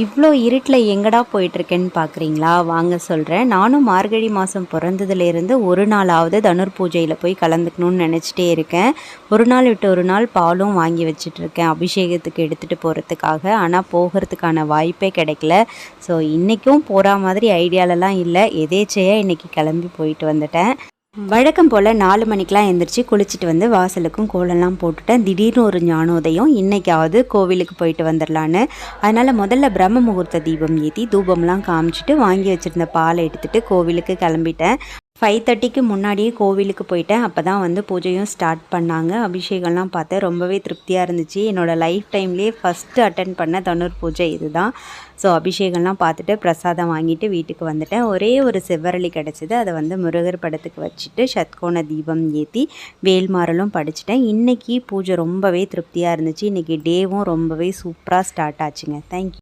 இவ்வளோ இருட்டில் எங்கடா போயிட்டுருக்கேன்னு பார்க்குறீங்களா வாங்க சொல்கிறேன் நானும் மார்கழி மாதம் பிறந்ததுலேருந்து ஒரு நாளாவது தனுர் பூஜையில் போய் கலந்துக்கணும்னு நினச்சிட்டே இருக்கேன். ஒரு நாள் விட்டு ஒரு நாள் பாலும் வாங்கி வச்சிட்ருக்கேன் அபிஷேகத்துக்கு எடுத்துகிட்டு போகிறதுக்காக ஆனால் போகிறதுக்கான வாய்ப்பே கிடைக்கல. ஸோ இன்றைக்கும் போகிற மாதிரி ஐடியாலலாம் இல்லை. எதேச்சையாக இன்றைக்கி கிளம்பி போயிட்டு வந்துட்டேன். வழக்கம் போல் நாலு மணிக்கெலாம் எழுந்திரிச்சு குளிச்சுட்டு வந்து வாசலுக்கும் கோலம்லாம் போட்டுட்டேன் திடீர்னு ஒரு ஞானோதயம் இன்னைக்காவது கோவிலுக்கு போயிட்டு வந்துடலான்னு அதனால் முதல்ல பிரம்ம முகூர்த்த தீபம் ஏற்றி தூபம்லாம் காமிச்சிட்டு வாங்கி வச்சுருந்த பாலை எடுத்துகிட்டு கோவிலுக்கு கிளம்பிட்டேன். ஃபைவ் தேர்ட்டிக்கு முன்னாடியே கோவிலுக்கு போயிட்டேன். அப்போ தான் வந்து பூஜையும் ஸ்டார்ட் பண்ணாங்க. அபிஷேகம்லாம் பார்த்தேன். ரொம்பவே திருப்தியாக இருந்துச்சு. என்னோடய லைஃப் டைம்லேயே ஃபஸ்ட்டு அட்டன் பண்ண தனுர் பூஜை இதுதான். ஸோ அபிஷேகம்லாம் பார்த்துட்டு பிரசாதம் வாங்கிட்டு வீட்டுக்கு வந்துட்டேன். ஒரே ஒரு செவ்வரளி கிடச்சிது. அதை வந்து முருகர் படத்துக்கு வச்சுட்டு சத்கோண தீபம் ஏற்றி வேல்மாரலும் படிச்சிட்டேன். இன்றைக்கி பூஜை ரொம்பவே திருப்தியாக இருந்துச்சு. இன்றைக்கி டேவும் ரொம்பவே சூப்பராக ஸ்டார்ட் ஆச்சுங்க. தேங்க்யூ